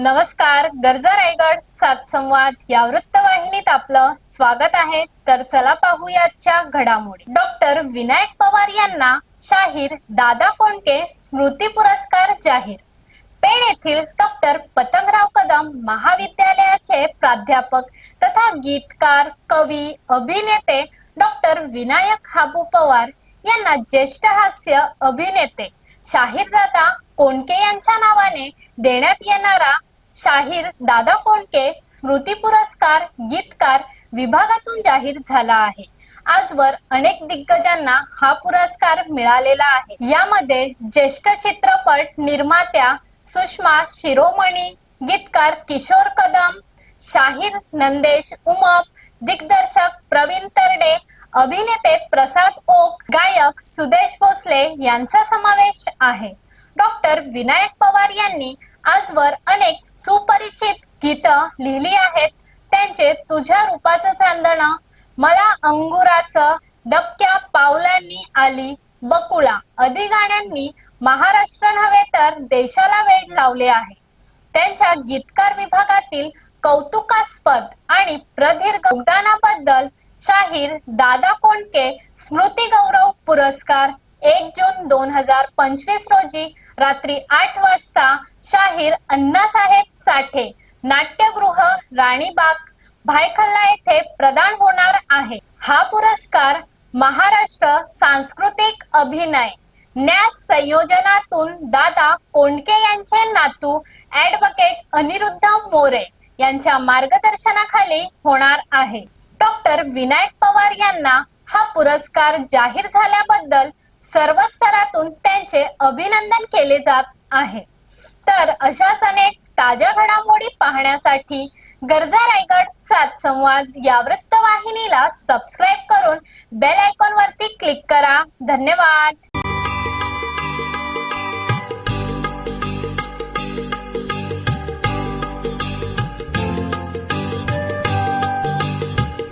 नमस्कार गरजा रायगड सात संवाद या वृत्तवाहिनीत आपलं स्वागत आहे. तर चला पाहूयाच्या घडामोडी. डॉक्टर विनायक पवार यांना शाहीर दादा कोंडके स्मृती पुरस्कार जाहीर. पेण येथील डॉक्टर पतंगराव कदम महाविद्यालयाचे प्राध्यापक तथा गीतकार कवी अभिनेते डॉक्टर विनायक हाबू पवार यांना ज्येष्ठ हास्य अभिनेते शाहीरदादा कोंडके यांच्या नावाने देण्यात येणारा शाहीर दादा कोंडके स्मृती पुरस्कार गीतकार विभागातून जाहीर झाला आहे. आजवर अनेक दिग्गजांना हा पुरस्कार मिळालेला आहे. यामध्ये ज्येष्ठ चित्रपट निर्मात्या सुषमा शिरोमणी गीतकार किशोर कदम शाहीर नंदेश उमप दिग्दर्शक प्रवीण तरडे अभिनेते प्रसाद ओक गायक सुदेश भोसले यांचा समावेश आहे. डॉक्टर विनायक पवार यांनी आजवर अनेक सुपरिचित गीतं लिहिली आहेत. त्यांचे तुझ्या रूपाचं चांदण मला अंगुराचं दबक्या पावलांनी आली बकुळा. आदी गाण्यांनी महाराष्ट्र नव्हे तर देशाला वेड लावले आहे. त्यांच्या गीतकार विभागातील कौतुकास्पद आणि प्रदीर्घ योगदानाबद्दल शाहीर दादा कोंडके स्मृती गौरव पुरस्कार एक जून दोन हजार पंचवीस रोजी रात्री आठ वाजता शाहीर अण्णासाहेब साठे नाट्यगृह राणीबाग भायखल्ला येथे प्रदान होणार आहे. हा पुरस्कार महाराष्ट्र सांस्कृतिक अभिनय न्यास संयोजनातून दादा कोंडके यांचे नातू ऍडव्होकेट अनिरुद्ध मोरे यांच्या मार्गदर्शनाखाली होणार आहे. डॉक्टर विनायक पवार यांना हा पुरस्कार जाहीर झाल्याबद्दल सर्व स्तरातून त्यांचे अभिनंदन केले जात आहे. तर अशाच अनेक ताज्या घडामोडी पाहण्यासाठी गरजा रायगड सात संवाद या वृत्तवाहिनीला सबस्क्राईब करून बेल आयकॉन वरती क्लिक करा. धन्यवाद.